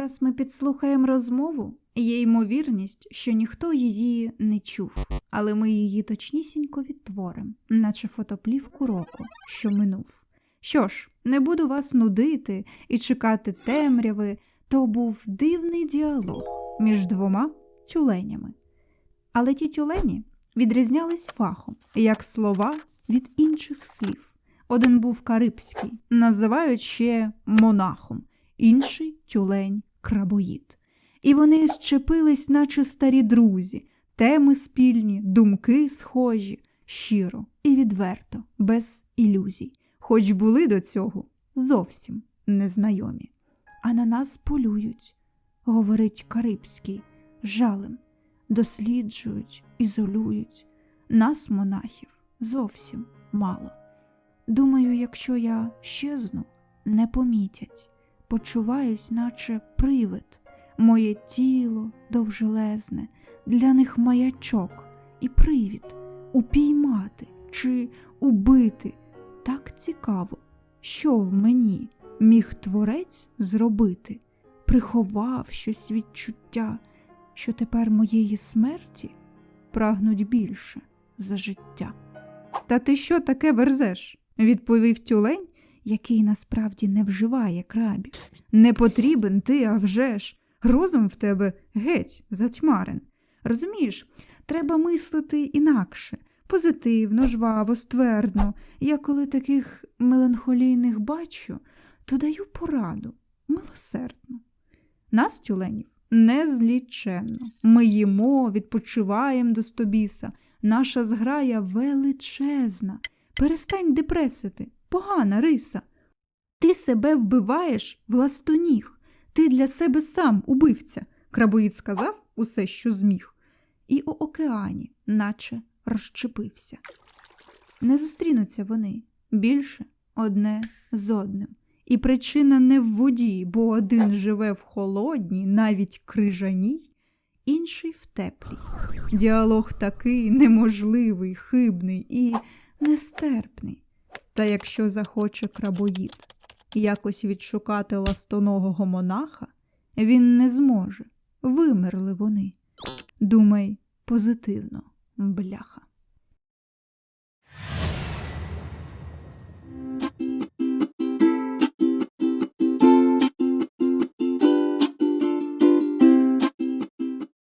Зараз ми підслухаємо розмову. Є ймовірність, що ніхто її не чув, але ми її точнісінько відтворимо, наче фотоплівку року, що минув. Що ж, не буду вас нудити і чекати темряви, то був дивний діалог між двома тюленями. Але ті тюлені відрізнялись фахом, як слова від інших слів. Один був карибський, називають ще монахом, інший тюлень крабоїд. І вони щепились, наче старі друзі, теми спільні, думки схожі, щиро і відверто, без ілюзій, хоч були до цього зовсім незнайомі. А на нас полюють, говорить Карибський, жалем, досліджують, ізолюють. Нас, монахів, зовсім мало. Думаю, якщо я щезну, не помітять, почуваюсь, наче привид, моє тіло довжелезне, для них маячок і привід упіймати чи убити. Так цікаво, що в мені міг творець зробити, приховав щось відчуття, що тепер моєї смерті прагнуть більше за життя. Та ти що таке верзеш? відповів тюлень, який насправді не вживає крабів. Не потрібен ти, а вже ж. Розум в тебе геть затьмарен. Розумієш, треба мислити інакше, позитивно, жваво, ствердно. Я коли таких меланхолійних бачу, то даю пораду милосердно. Нас, тюленів, незліченно. Ми їмо, відпочиваємо до стобіса. Наша зграя величезна. Перестань депресити, погана риса. Ти себе вбиваєш властоніг. Ти для себе сам убивця, крабоїд сказав усе, що зміг, і у океані, наче розчепився. Не зустрінуться вони більше одне з одним. І причина не в воді, бо один живе в холодній, навіть крижаній, інший в теплій. Діалог такий неможливий, хибний і нестерпний. Та якщо захоче крабоїд якось відшукати ластоногого монаха, він не зможе. Вимерли вони. Думай позитивно, бляха.